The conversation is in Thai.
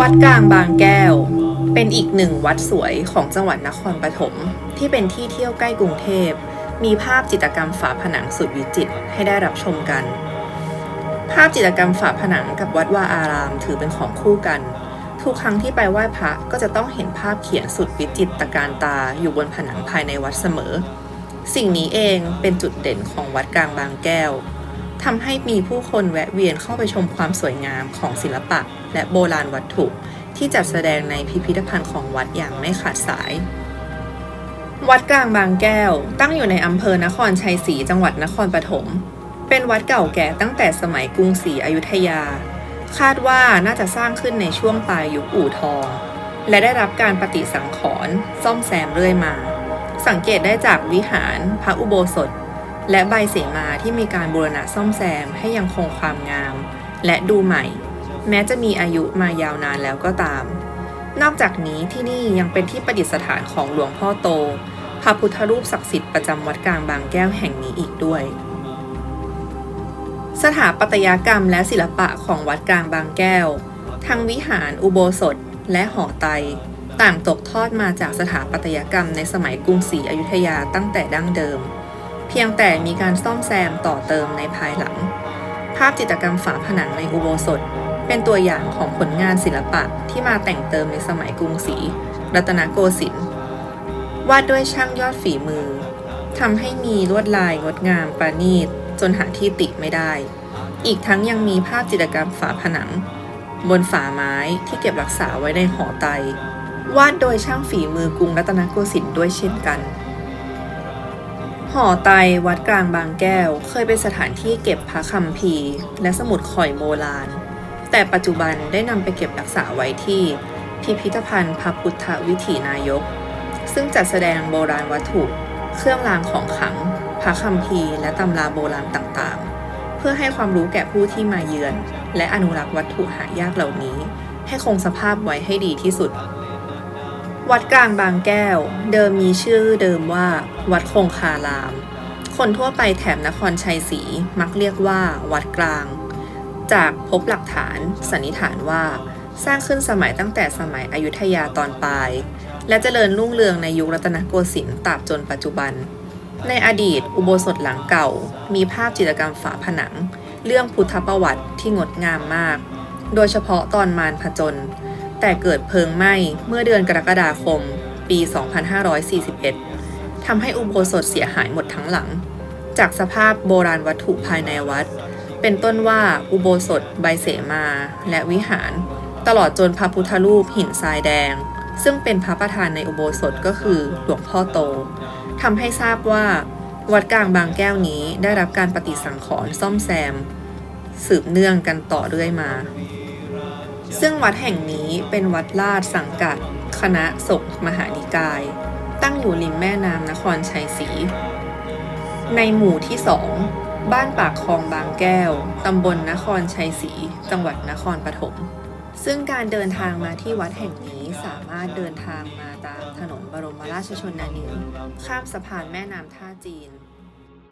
วัดกลางบางแก้ว เป็นอีกหนึ่งวัดสวยของจังหวัดนครปฐมที่เป็นที่เที่ยวใกล้กรุงเทพ มีภาพจิตรกรรมฝาผนังสุดวิจิตรให้ได้รับชมกัน ภาพจิตรกรรมฝาผนังกับวัดวาอารามถือเป็นของคู่กัน ทุกครั้งที่ไปไหว้พระก็จะต้องเห็นภาพเขียนสุดวิจิตรตการตาอยู่บนผนังภายในวัดเสมอ สิ่งนี้เองเป็นจุดเด่นของวัดกลางบางแก้ว ทำให้มีผู้คนแวะเวียนเข้าไปชมความสวยงามของศิลปะ และโบราณวัตถุ ที่จัดแสดงในพิพิธภัณฑ์ของวัดอย่างไม่ขาดสาย วัดกลางบางแก้ว ตั้งอยู่ในอำเภอนครชัยศรีจังหวัดนครปฐมเป็นวัดเก่าแก่ตั้งแต่สมัยกรุงศรีอยุธยา คาดว่าน่าจะสร้างขึ้นในช่วงปลายยุคอู่ทอง และได้รับการปฏิสังขรณ์ซ่อมแซมเรื่อยมา สังเกตได้จากวิหารพระอุโบสถ และใบเสมาที่มีการบูรณะซ่อมแซมให้ยังคงความงาม และดูใหม่ แม้จะมีอายุมายาวนานแล้วก็ตาม นอกจากนี้ที่นี่ยังเป็นที่ประดิษฐานของหลวงพ่อโต พระพุทธรูปศักดิ์สิทธิ์ประจำวัดกลางบางแก้วแห่งนี้อีกด้วย สถาปัตยกรรมและศิลปะของวัดกลางบางแก้ว ทั้งวิหารอุโบสถและหอไตต่างตกทอดมาจากสถาปัตยกรรมในสมัยกรุงศรีอยุธยาตั้งแต่ดั้งเดิม เพียงแต่มีการซ่อมแซมต่อเติมในภายหลัง ภาพจิตรกรรมฝาผนังในอุโบสถ เป็นตัวอย่างของผลงานศิลปะที่มาแต่งเติมในสมัยกรุงศรีรัตนโกสินทร์วาดด้วยช่างยอดฝีมือทำให้มีลวดลายงดงามประณีตจนหาที่ติไม่ได้ อีกทั้งยังมีภาพจิตรกรรมฝาผนัง บนฝาไม้ที่เก็บรักษาไว้ในหอไต วาดโดยช่างฝีมือกรุงรัตนโกสินทร์ด้วยเช่นกัน หอไตวัดกลางบางแก้ว เคยเป็นสถานที่เก็บพระคัมภีร์ และสมุดข่อยโบราณ แต่ปัจจุบันได้นำไปเก็บรักษาไว้ที่ พิพิธภัณฑ์พระพุทธวิถีนายก ซึ่งจัดแสดงโบราณวัตถุ เครื่องรางของขลัง พระคัมภีร์ และตำราโบราณต่างๆ เพื่อให้ความรู้แก่ผู้ที่มาเยือน และอนุรักษ์วัตถุหายากเหล่านี้ ให้คงสภาพไว้ให้ดีที่สุด วัดกลางบางแก้ว เดิมมีชื่อเดิมว่า วัดคงคาราม คนทั่วไปแถบนครชัยศรีมักเรียกว่า วัดกลาง จากพบหลักฐานสันนิษฐานว่า สร้างขึ้นสมัยตั้งแต่สมัยอยุธยาตอนปลาย และเจริญรุ่งเรืองในยุครัตนโกสินทร์ตราบจนปัจจุบัน ในอดีตอุโบสถหลังเก่า มีภาพจิตรกรรมฝาผนัง เรื่องพุทธประวัติที่งดงามมาก โดยเฉพาะตอนมารผจญ แต่เกิดเพลิงไหม้เมื่อเดือนกรกฎาคม ปี 2541 ทำให้อุโบสถเสียหายหมดทั้งหลัง จากสภาพโบราณวัตถุภายในวัด เป็นต้นว่าอุโบสถใบเสมาและวิหาร ตลอดจนพระพุทธรูปหินทรายแดง ซึ่งเป็นพระประธานในอุโบสถก็คือหลวงพ่อโตทำให้ทราบว่าวัดกลางบางแก้วนี้ได้รับการปฏิสังขรณ์ซ่อมแซม สืบเนื่องกันต่อเรื่อยมา ซึ่งวัดแห่งนี้เป็นวัดลาดสังกัด คณะสงฆ์มหานิกาย ตั้งอยู่ริมแม่น้ำนครชัยศรี ในหมู่ที่สองบ้านปากคลองบางแก้ว ตำบลนครชัยศรีจังหวัดนครปฐมซึ่งการเดินทางมาที่วัดแห่งนี้สามารถเดินทางมาตามถนนบรมราชชนนีข้ามสะพานแม่น้ำท่าจีน